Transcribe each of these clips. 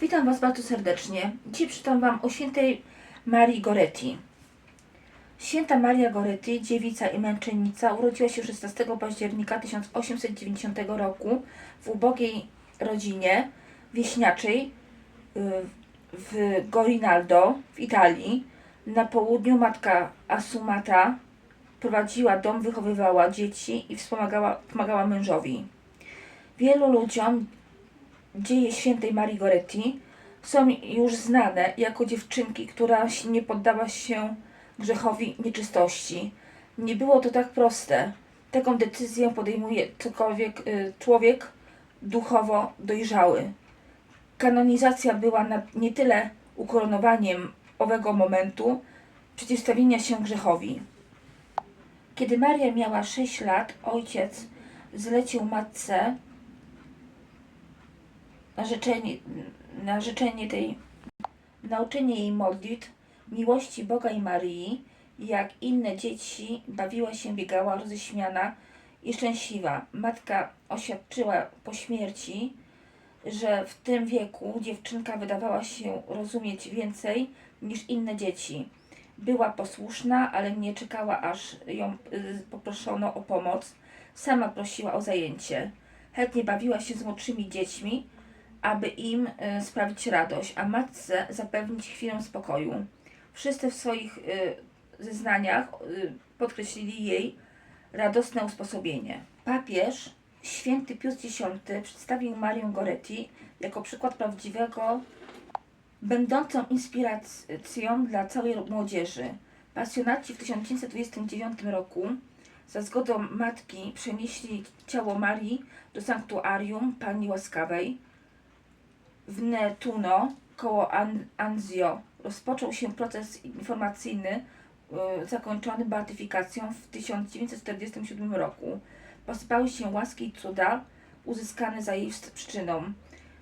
Witam Was bardzo serdecznie. Dziś przeczytam Wam o świętej Marii Goretti. Święta Maria Goretti, dziewica i męczennica, urodziła się 16 października 1890 roku w ubogiej rodzinie wieśniaczej y, w Gorinaldo w Italii. Na południu matka Asumata prowadziła dom, wychowywała dzieci i wspomagała, pomagała mężowi. Wielu ludziom dzieje świętej Marii Goretti są już znane jako dziewczynki, która nie poddała się grzechowi nieczystości. Nie było to tak proste. Taką decyzję podejmuje cokolwiek y, człowiek duchowo dojrzały. Kanonizacja była nie tyle ukoronowaniem owego momentu przeciwstawienia się grzechowi. Kiedy Maria miała 6 lat, ojciec zlecił matce narzeczenie, narzeczenie tej, nauczenie jej modlitw, miłości Boga i Maryi, jak inne dzieci bawiła się, biegała roześmiana i szczęśliwa. Matka oświadczyła po śmierci, że w tym wieku dziewczynka wydawała się rozumieć więcej niż inne dzieci. Była posłuszna, ale nie czekała, aż ją y, poproszono o pomoc. Sama prosiła o zajęcie. Chętnie bawiła się z młodszymi dziećmi, aby im y, sprawić radość, a matce zapewnić chwilę spokoju. Wszyscy w swoich y, zeznaniach y, podkreślili jej radosne usposobienie. Papież święty Pius X przedstawił Marię Goretti jako przykład prawdziwego, będącą inspiracją dla całej młodzieży. Pasjonaci w 1929 roku za zgodą matki przenieśli ciało Marii do sanktuarium Pani Łaskawej w Netuno koło An- Anzio rozpoczął się proces informacyjny y, zakończony beatyfikacją w 1947 roku. Pospały się łaski i cuda uzyskane za jej przyczyną.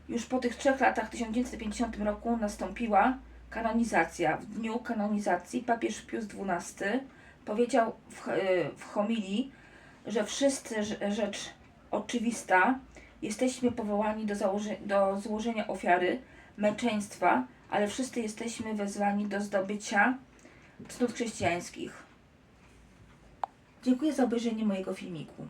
Już po tych trzech latach w 1950 roku nastąpiła kanonizacja. W dniu kanonizacji papież Pius XII powiedział w, y, w homilii, że wszyscy rze- rzecz oczywista Jesteśmy powołani do, do złożenia ofiary męczeństwa, ale wszyscy jesteśmy wezwani do zdobycia cnót chrześcijańskich. Dziękuję za obejrzenie mojego filmiku.